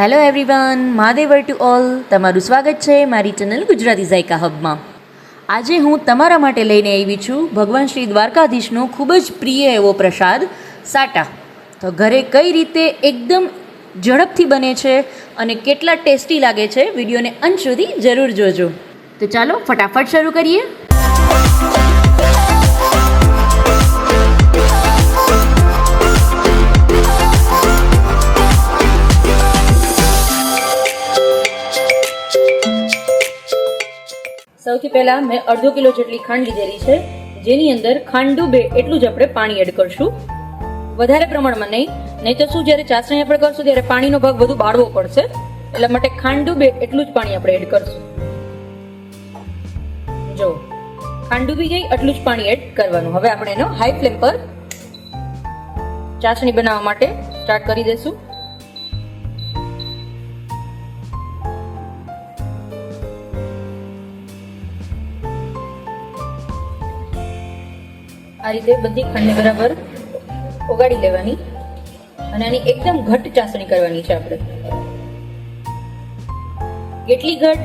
Hello everyone મહાદેવર to all તમારું સ્વાગત છે મારી ચેનલ ગુજરાતી ઝાયકા હબમાં આજે હું તમારા માટે લઈને આવી છું ભગવાન શ્રી દ્વારકાધીશનો ખૂબ જ પ્રિય એવો પ્રસાદ, સાટા. તો ઘરે કઈ રીતે એકદમ ઝડપથી બને છે અને કેટલા ટેસ્ટી લાગે છે, વિડીયોને અંત સુધી જરૂર જોજો. તો ચાલો ફટાફટ શરૂ કરીએ. સૌથી પહેલાં મેં અડધો કિલો જેટલી ખાંડ લીધેલી છે, જેની અંદર ખાંડ ડૂબે એટલું જ આપણે પાણી એડ કરશું. વધારે પ્રમાણમાં નહીં નહીં તો શું જ્યારે ચાસણી આપણે કરશું ત્યારે પાણીનો ભાગ વધુ બાળવો પડશે, એટલા માટે ખાંડ ડૂબે એટલું જ પાણી આપણે એડ કરશું. જો, ખાંડ ડૂબી જાય એટલું જ પાણી એડ કરવાનું. હવે આપણે એનો હાઈ ફ્લેમ પર ચાસણી બનાવવા માટે સ્ટાર્ટ કરી દઈશું આ રીતે બધી ખાંડને બરાબર ઓગાળી લેવાની અને આની એકદમ ઘટ ચાસણી કરવાની છે આપણે. કેટલી ઘટ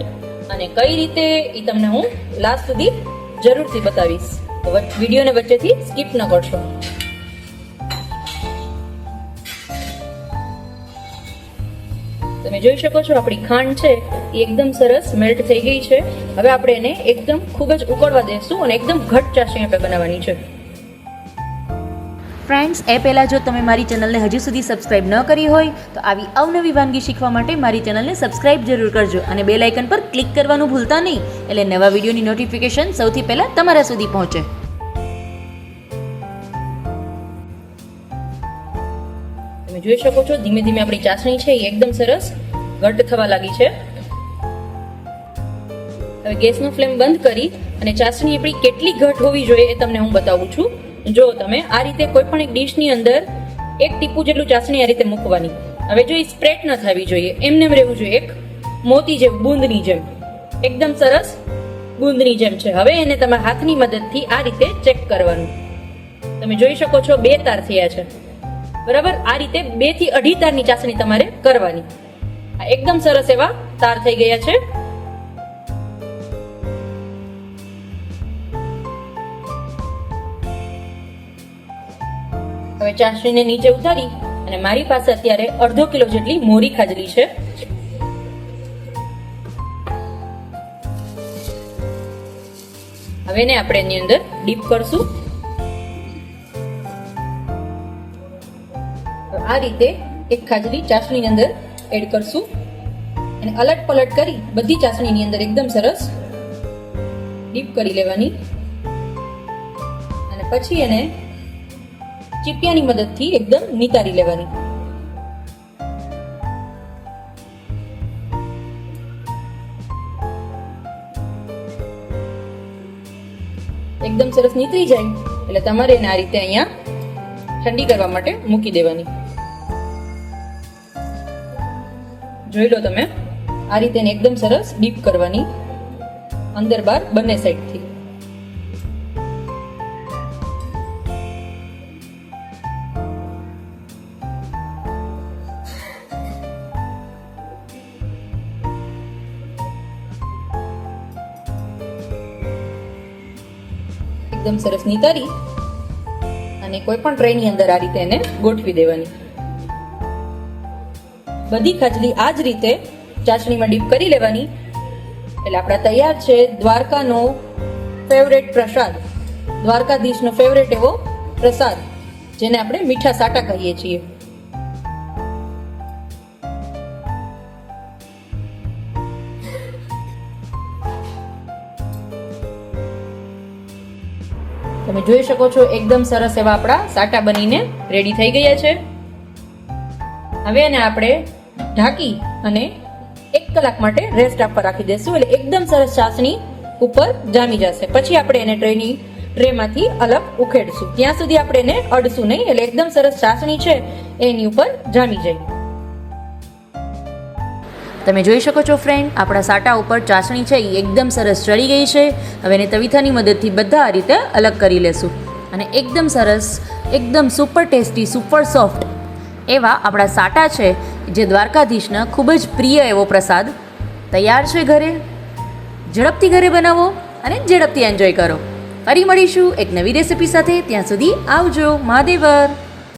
અને કઈ રીતે એ તમને હું લાસ્ટ સુધી જરૂરથી બતાવીશ. વિડીયોને વચ્ચેથી સ્કીપ ન કરશો. તમે જોઈ શકો છો આપણી ખાંડ છે, એ એકદમ સરસ મેલ્ટ થઈ ગઈ છે. હવે આપણે એને એકદમ ખૂબ જ ઉકળવા દેશું અને એકદમ ઘટ ચાસણી આપણે બનાવવાની છે. ફ્રેન્ડ્સ એ પહેલાં જો તમે મારી ચેનલને હજુ સુધી સબસ્ક્રાઇબ ન કરી હોય, તો આવી અવનવી વાનગી શીખવા માટે મારી ચેનલને સબસ્ક્રાઇબ જરૂર કરજો અને બે લાઇકન પર ક્લિક કરવાનું ભૂલતા નહીં, એટલે નવા વિડીયોની નોટિફિકેશન સૌથી પહેલાં તમારા સુધી પહોંચે. તમે જોઈ શકો છો, ધીમે ધીમે આપણી ચાસણી છે એ એકદમ સરસ ઘટ થવા લાગી છે. હવે ગેસનો ફ્લેમ બંધ કરી અને ચાસણી આપણી કેટલી ઘટ હોવી જોઈએ એ તમને હું બતાવું છું. જો તમે આ રીતે કોઈ પણ એક ડીશની અંદર એક ટીપું જેટલું ચાસણી આ રીતે મૂકવાની. હવે જો એ સ્પ્રેડ ન થવી જોઈએ, એમને એમ રહેવું જોઈએ એક મોતી જેમ, બૂંદની જેમ. એકદમ સરસ બૂંદની જેમ છે. હવે એને તમારા હાથની મદદથી આ રીતે ચેક કરવાનું. તમે જોઈ શકો છો બે તાર થયા છે. બરાબર? આ રીતે બેથી અઢી તારની ચાસણી તમારે કરવાની. આ એકદમ સરસ એવા તાર થઈ ગયા છે. હવે ચાસણીને નીચે ઉતારી અને મારી પાસે અત્યારે અડધો કિલો જેટલી મોરી ખાજલી છે. હવે ને આપણે એની અંદર ડીપ કરશું. આ રીતે એક ખાજલી ચાસણીની અંદર એડ કરશું. અને અલટ પલટ કરી બધી ચાસણીની અંદર એકદમ સરસ ડીપ કરી લેવાની. અને પછી એને ચીપિયાની મદદથી એકદમ નિતારી લેવાની. એકદમ સરસ નીતરી જાય, એટલે તમારે એને આ રીતે અહીંયા ઠંડી કરવા માટે મૂકી દેવાની. જોઈ લો તમે, આ રીતે એકદમ સરસ ડીપ કરવાની અંદર બહાર બંને સાઈડથી એકદમ સરસ નિતારી અને કોઈ પણ ટ્રેની અંદર આ રીતે એને ગોઠવી દેવાની. બધી ખાજલી આ જ રીતે ચાસણીમાં ડીપ કરી લેવાની. એટલે આપણા તૈયાર છે દ્વારકાનો ફેવરેટ પ્રસાદ. દ્વારકાધીશનો ફેવરેટ એવો પ્રસાદ, જેને આપણે મીઠા સાટા કહીએ છીએ. તમે જોઈ શકો છો, એકદમ સરસ એવા આપણા સાટા બનીને રેડી થઈ ગયા છે. હવે એને આપણે ઢાંકી અને એક કલાક માટે રેસ્ટ આપવા રાખી દઈશું, એટલે એકદમ સરસ ચાસણી ઉપર જામી જશે. પછી આપણે એને ટ્રેની, ટ્રેમાંથી અલગ ઉખેડશું. ત્યાં સુધી આપણે એને અડશું નહીં, એટલે એકદમ સરસ ચાસણી છે, એની ઉપર જામી જાય. તમે જોઈ શકો છો ફ્રેન્ડ આપણા સાટા ઉપર ચાસણી છે એ એકદમ સરસ ચડી ગઈ છે. હવે એને તવિથાની મદદથી બધા આ રીતે અલગ કરી લેશું. અને એકદમ સરસ, એકદમ સુપર ટેસ્ટી સુપર સોફ્ટ એવા આપણા સાટા છે, જે દ્વારકાધીશના ખૂબ જ પ્રિય એવો પ્રસાદ તૈયાર છે ઘરે. ઝડપથી ઘરે બનાવો અને ઝડપથી એન્જોય કરો. ફરી મળીશું એક નવી રેસિપી સાથે. ત્યાં સુધી આવજો, મહાદેવર.